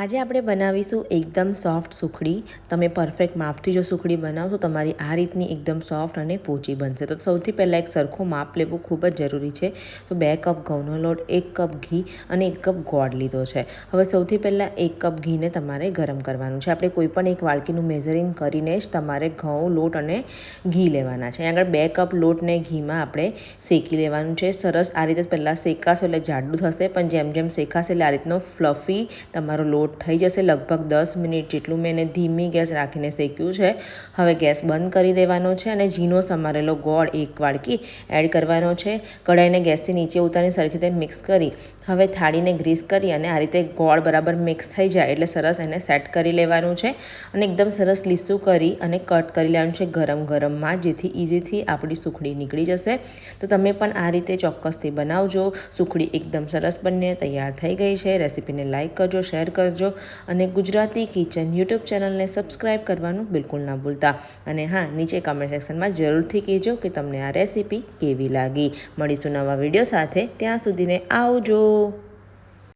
આજે આપણે બનાવીશું એકદમ સોફ્ટ સુખડી. તમે પરફેક્ટ માપથી જો સુખડી બનાવશો, તમારી આ રીતની એકદમ સોફ્ટ અને પોચી બનશે. તો સૌથી પહેલાં એક સરખું માપ લેવું ખૂબ જ જરૂરી છે. તો બે કપ ઘઉંનો લોટ, એક કપ ઘી અને એક કપ ગોળ લીધો છે. હવે સૌથી પહેલાં એક કપ ઘીને તમારે ગરમ કરવાનું છે. આપણે કોઈપણ એક વાડકીનું મેઝરિંગ કરીને જ તમારે ઘઉં, લોટ અને ઘી લેવાના છે. આગળ બે કપ લોટને ઘીમાં આપણે શેકી લેવાનું છે. સરસ આ રીતે પહેલાં શેકાશો એટલે જાડું થશે, પણ જેમ જેમ શેકાશે એટલે આ રીતનો ફ્લફી તમારો લોટ લોટ થઈ જશે લગભગ દસ મિનિટ જેટલું મેં એને ધીમી ગેસ રાખીને શેક્યું છે. હવે ગેસ બંધ કરી દેવાનો છે અને ઝીનો સમારેલો ગોળ એક વાડકી એડ કરવાનો છે. કઢાઈને ગેસથી નીચે ઉતારી સરખી રીતે મિક્સ કરી, હવે થાળીને ગ્રીસ કરી અને આ રીતે ગોળ બરાબર મિક્સ થઈ જાય એટલે સરસ એને સેટ કરી લેવાનું છે. અને એકદમ સરસ લીસું કરી અને કટ કરી લેવાનું છે ગરમ ગરમમાં, જેથી ઇઝીથી આપણી સુખડી નીકળી જશે. તો તમે પણ આ રીતે ચોક્કસથી બનાવજો. સુખડી એકદમ સરસ બનીને તૈયાર થઈ ગઈ છે. રેસીપીને લાઇક કરજો, શેર કરજો. કરજો અને ગુજરાતી કિચન યુટ્યુબ ચેનલને સબસ્ક્રાઈબ કરવાનું બિલકુલ ના ભૂલતા. અને હા, નીચે કમેન્ટ સેક્શનમાં જરૂરથી કહેજો કે તમને આ રેસીપી કેવી લાગી. મળીશું નવા વીડિયો સાથે. ત્યાં સુધીને આવજો.